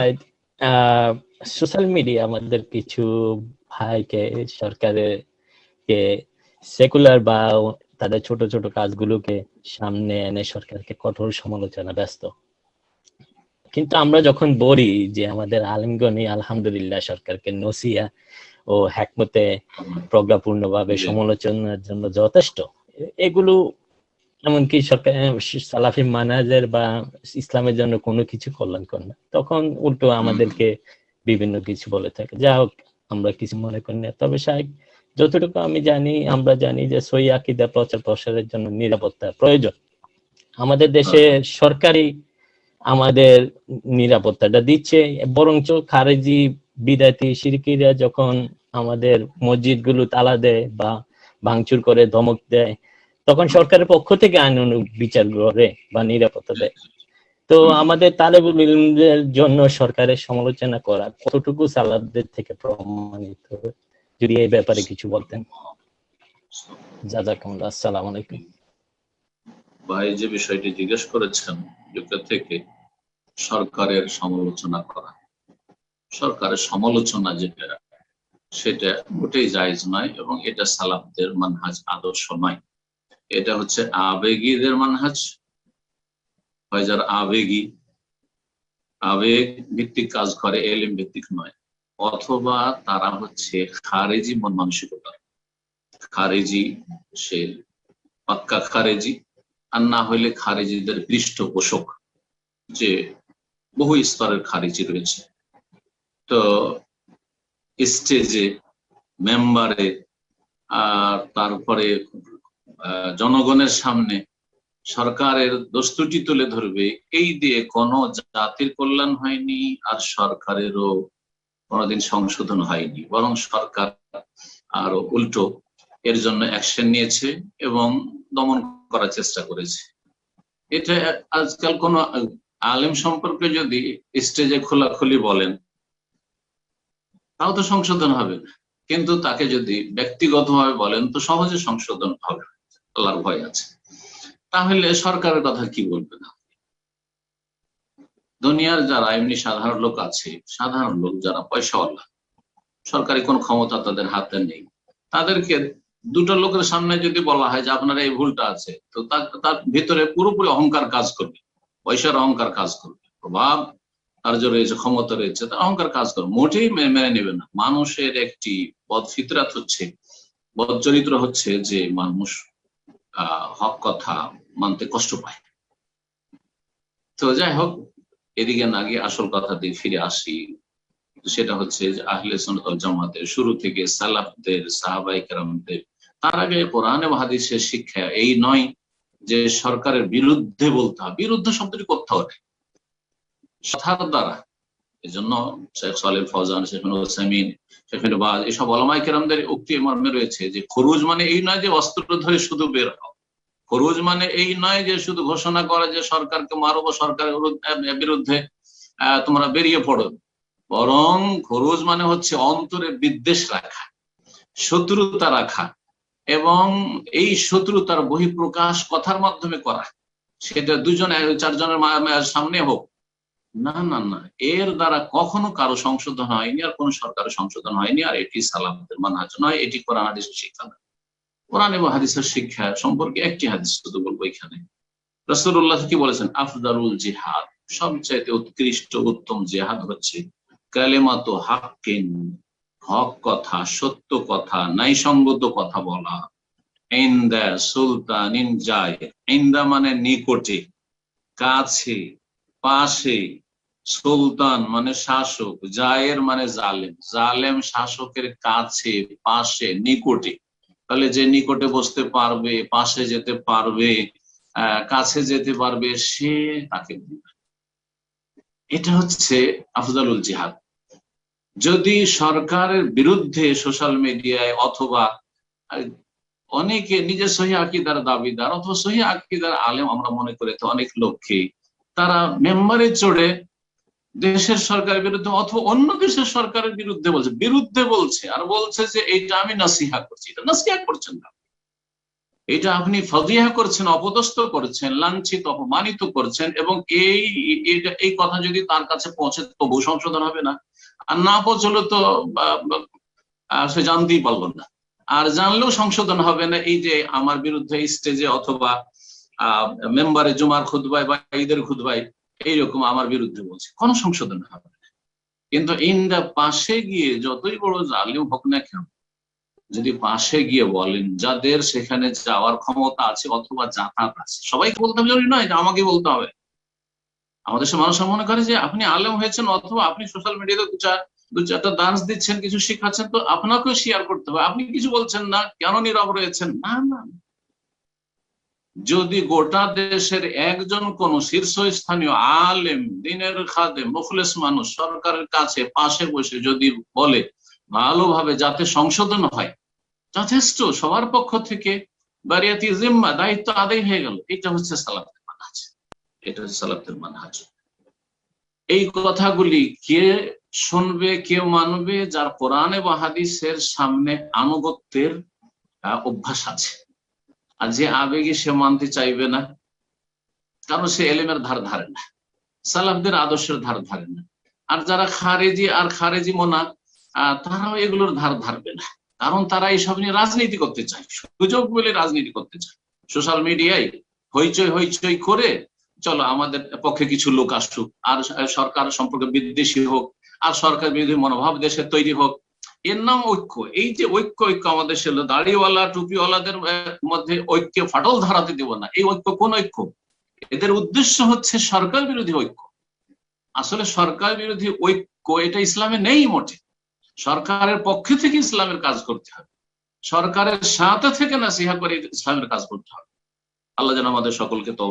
Side social media আমাদের কিছু ভাইকে সরকারের কে সেকুলার বা তাদের ছোট ছোট কাজগুলোকে সামনে এনে সরকারকে কঠোর সমালোচনা ব্যস্ত। কিন্তু আমরা যখন বলি যে আমাদের আলিমগণই আলহামদুলিল্লাহ সরকারকে নসিয়া ও হ্যাকমতে প্রজ্ঞাপূর্ণ ভাবে সমালোচনার জন্য যথেষ্ট এগুলো এমনকি সরকার সালাফি মানাজের বা ইসলামের জন্য কোনো কিছু কল্যাণকর না। তখন উল্টো আমাদেরকে বিভিন্ন কিছু বলে থাকে। যা হোক আমরা কিছু মনে করি না। তবে সাহেব যতটুকু আমি জানি আমরা জানি যে সই আকিদা প্রচার প্রসারের জন্য নিরাপত্তা প্রয়োজন। আমাদের দেশে সরকারি আমাদের নিরাপত্তাটা দিচ্ছে। বরঞ্চ খারেজি বিদাতি সিরকিরা যখন আমাদের মসজিদগুলো তালা দেয় বা ভাঙচুর করে ধমক দেয় তখন সরকারের পক্ষ থেকে আইন বিচার করে বা নিরাপত্তা দেয়। তো আমাদের তালেবুল ইলমদের জন্য সরকারের সমালোচনা করা কতটুকু সালাদদের থেকে প্রমাণিত যদি এই ব্যাপারে কিছু বলতেন। জাজাকুমুল্লাহ, আসসালামু আলাইকুম। ভাই, যে বিষয়টি জিজ্ঞেস করেছেন যুক্ত থেকে সরকারের সমালোচনা করা। সরকারের সমালোচনা যেটা, সেটা মোটেই জায়জ নয় এবং এটা সালাফদের মানহাজ আদর্শ নয়। এটা হচ্ছে আবেগীদের মানহাজ। হয় যারা আবেগী, আবেগ ভিত্তিক কাজ করে, এলিম ভিত্তিক নয়। অথবা তারা হচ্ছে খারেজি মন মানসিকতা। খারেজি সে পাক্কা খারেজি, আর না হইলে খারেজিদের পৃষ্ঠপোষক যে বহু স্তরের খারিজি রয়েছে। তো স্টেজে মেম্বারে আর তারপরে জনগণের সামনে সরকারের দস্তুটি তুলে ধরবে, এই দিয়ে কোনো জাতির কল্যাণ হয়নি আর সরকারেরও কোনোদিন সংশোধন হয়নি। বরং সরকার আরও উল্টো এর জন্য অ্যাকশন নিয়েছে এবং দমন করার চেষ্টা করেছে। এটা আজকাল কোন আলেম সম্পর্কে যদি স্টেজে খোলাখুলি বলেন, তাও তো সংশোধন হবে। কিন্তু তাকে যদি ব্যক্তিগতভাবে বলেন, তো সহজে সংশোধন হবে। আল্লাহর ভয় আছে। তাহলে সরকারের কথা কি বলবেন? দুনিয়ার যারা, এমনি সাধারণ লোক আছে, সাধারণ লোক যারা, পয়সাওয়ালা, সরকারি কোন ক্ষমতা তাদের হাতে নেই। তাদেরকে দুটো লোকের সামনে যদি বলা হয় যে আপনার এই ভুলটা আছে, তো তার- তার ভিতরে পুরোপুরি অহংকার কাজ করবে। পয়সার অহংকার কাজ করবে। প্রভাব তার যে রয়েছে ক্ষমতা রয়েছে, তার অহংকার কাজ করবে। মোটেই মেনে নেবে না। মানুষের একটি বদ ফিতরাত হচ্ছে বদ চরিত্র হচ্ছে যে মানুষ হক কথা মানতে কষ্ট পায়। তো যাই হোক এদিকে না গিয়ে আসল কথা দিয়ে ফিরে আসি। সেটা হচ্ছে যে আহলে জামাতের শুরু থেকে সালাফদের সাহাবাই কেরামদের, তার আগে কোরআন এবং শিক্ষা এই নয় যে সরকারের বিরুদ্ধে বলতে হবে বিরুদ্ধে শব্দটি নেই। কথার দ্বারা এই জন্য শেখ সালেম ফজান শেখ হোসাইমিন শেখ বাজ এসব আলমাই কেরামদের উক্তি মর্মে রয়েছে যে খরুজ মানে এই নয় যে অস্ত্র ধরে শুধু বের হও খরুজ মানে এই নয় যে শুধু ঘোষণা করা যে সরকারকে মারো বা সরকারের বিরুদ্ধে- তোমরা বেরিয়ে পড়ো। বরং খরুজ মানে হচ্ছে অন্তরে বিদ্বেষ রাখা, শত্রুতা রাখা এবং এই শত্রুতার বহিঃপ্রকাশ কথার মাধ্যমে করা। সেটা দুজন, চারজনের সামনে হোক না না না। এর দ্বারা কখনো কারও সংশোধন হয়নি আর কোন সরকারের সংশোধন হয়নি আর এটি সালামদের মানহাজ নয়, এটি কোরআন হাদিসের শিক্ষা নয়। কোরআন এবং হাদিসের শিক্ষা সম্পর্কে একটি হাদিস শুধু বলব এখানে। রসুল্লাহ কি বলেছেন? আফদারুল জিহাদ, সবচাইতে উৎকৃষ্ট উত্তম জিহাদ হচ্ছে কালেমাত হাক্কিন, হক কথা, সত্য কথা, ন্যায়সঙ্গত কথা বলা। ইন্দা সুলতান ইনজায় ইন্দা মানে নিকটে, কাছে পাশে সুলতান মানে শাসক, জায়ের মানে জালেম। জালেম শাসকের কাছে, পাশে, নিকটে। তাহলে যে নিকটে বসতে পারবে, পাশে যেতে পারবে কাছে যেতে পারবে, সে তাকে এটা হচ্ছে আফজালুল জিহাদ। যদি সরকারের বিরুদ্ধে সোশ্যাল মিডিয়ায় অথবা অনেকে নিজের সহি আকিদার দাবিদার, অথবা সহি আকিদার আলেম আমরা মনে করে অনেক লোককে তারা মেম্বারে চড়ে দেশের সরকারের বিরুদ্ধে অথবা অন্য দেশের সরকারের বিরুদ্ধে বলছে বিরুদ্ধে বলছে আর বলছে যে এইটা আমি নাসিহা করছি। এটা নাসিহা করছেন না। এটা আপনি ফজিয়া করছেন, অপদস্থ করছেন, লাঞ্ছিত, অপমানিত করছেন এবং এই এই কথা যদি তার কাছে পৌঁছে তবু সংশোধন হবে না। আর না পৌঁছলে তো সে জানতেই পারল না। আর জানলেও সংশোধন হবে না এই যে আমার বিরুদ্ধে স্টেজে অথবা মেম্বারে জুমার খুদবাই বা ঈদের খুদবাই এইরকম আমার বিরুদ্ধে বলছে। কোনো সংশোধন হবে না। কিন্তু ইন্দা পাশে গিয়ে যতই বড় জালিম হোক না কেন, যদি পাশে গিয়ে বলেন যাদের সেখানে যাওয়ার ক্ষমতা আছে অথবা যাতায়াত আছে, সবাইকে বলতে হবে জরুরি নয় যে আমাকে বলতে হবে। আমাদের সে মানুষ মনে করে যে, আপনি আলেম হয়েছেন অথবা আপনি সোশ্যাল মিডিয়াতে দু চার, দু চারটা ডান্স দিচ্ছেন, কিছু শিখাচ্ছেন, তো আপনাকেও শেয়ার করতে হবে। আপনি কিছু বলছেন না, কেন নীরব রয়েছেন? না না। যদি গোটা দেশের একজন কোন শীর্ষস্থানীয় আলেম, দিনের খাদে মুখলেস মানুষ সরকারের কাছে পাশে বসে যদি বলে, ভালোভাবে যাতে সংশোধন হয়, যথেষ্ট সবার পক্ষ থেকে, বারিয়াতি জিম্মা, দায়িত্ব আদায় হয়ে গেল, এটা হচ্ছে সালাফের মানহাজ। এটা হচ্ছে সালাফের মানহাজ। এই কথাগুলি কে শুনবে কে মানবে, যার কোরআন এবং হাদিসের সামনে আনুগত্যের অভ্যাস আছে। আর যে আবেগে সে মানতে চাইবে না, কারণ সে এলেমের ধার ধারে না সালাফদের আদর্শের ধার ধারে না। আর যারা খারেজি আর খারেজি মোনা তারাও এগুলোর ধার ধারবে না, কারণ তারা এইসব নিয়ে রাজনীতি করতে চায়, সুযোগ বলে রাজনীতি করতে চায়। সোশ্যাল মিডিয়ায় হইচই হইচই করে, চলো আমাদের পক্ষে কিছু লোক আসুক, আর সরকার সম্পর্কে বিদ্বেষী হোক, আর সরকার বিরোধী মনোভাব দেশে তৈরি হোক এর নাম ঐক্য। এই যে ঐক্য ঐক্য আমাদের ছিল, দাড়িওয়ালা, টুপিওয়ালাদের মধ্যে ঐক্য, ফাটল ধরাতে দেব না। এই ঐক্য কোন ঐক্য? এদের উদ্দেশ্য হচ্ছে সরকার বিরোধী ঐক্য। আসলে সরকার বিরোধী ঐক্য, এটা ইসলামে নেই মোটে। সরকারের পক্ষে থেকে ইসলামের কাজ করতে হবে। সরকারের সাথে থেকে নাসিহা করে ইসলামের কাজ করতে হবে। আল্লাহ যেন আমাদের সকলকে তো